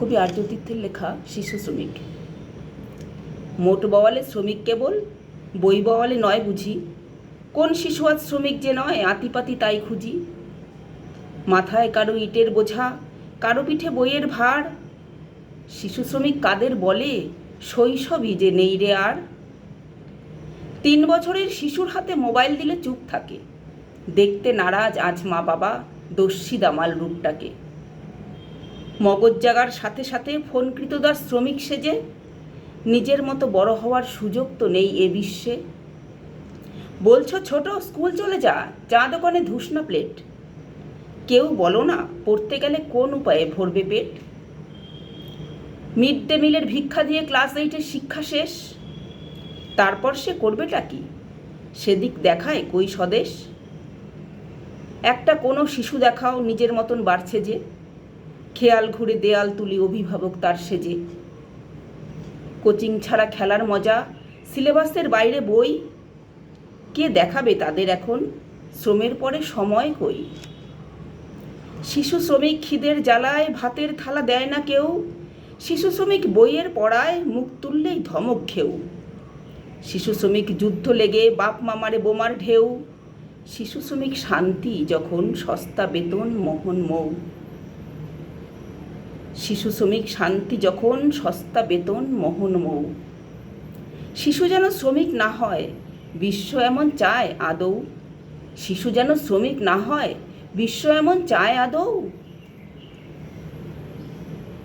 কবি আর্যতীর্থের লেখা শিশু শ্রমিক। মোট বওয়ালে শ্রমিক কেবল, বই বওয়ালে নয় বুঝি। কোন শিশু আজ শ্রমিক যে নয়, আতিপাতি তাই খুঁজি। মাথায় কারও ইটের বোঝা, কারও পিঠে বইয়ের ভার। শিশু শ্রমিক কাদের বলে, শৈশবই যে নেই রে আর। তিন বছরের শিশুর হাতে মোবাইল দিলে চুপ থাকে। দেখতে নারাজ আজ মা বাবা, দস্যি দামাল রূপটাকে। মগজ জাগার সাথে সাথে ফোন কৃতদার শ্রমিক সেজে, নিজের মতো বড় হওয়ার সুযোগ তো নেই এ বিশ্বে। বলছো ছোট, স্কুল চলে যা, চা দোকানে ধুসনা প্লেট। কেউ বলো না, পড়তে গেলে কোন উপায়ে ভরবে পেট? মিড ডে মিলের ভিক্ষা দিয়ে ক্লাস এইটের শিক্ষা শেষ। তারপর সে করবেটা কি? সেদিক দেখায় কই স্বদেশ? একটা কোনো শিশু দেখাও নিজের মতন বাড়ছে যে খেয়াল ঘুরে দেয়াল তুলি অভিভাবক তার সেজে। কোচিং ছাড়া খেলার মজা, সিলেবাসের বাইরে বই, কে দেখাবে তাদের এখন? শ্রমের পরে সময় কই? শিশু শ্রমিক খিদের জ্বালায় ভাতের থালা দেয় না কেউ, শিশু শ্রমিক বইয়ের পড়ায় মুখ তুললেই ধমক ঘেউ শিশু শ্রমিক যুদ্ধ লেগে বাপ মামারে বোমার ঢেউ, শিশু শ্রমিক শান্তি যখন সস্তা বেতন মোহন মৌ। শিশু শ্রমিক শান্তি যখন সস্তা বেতন, মোহন মৌ। শিশু যেন শ্রমিক না হয়, বিশ্ব এমন চায় আদৌ? শিশু যেন শ্রমিক না হয়, বিশ্ব এমন চায় আদৌ?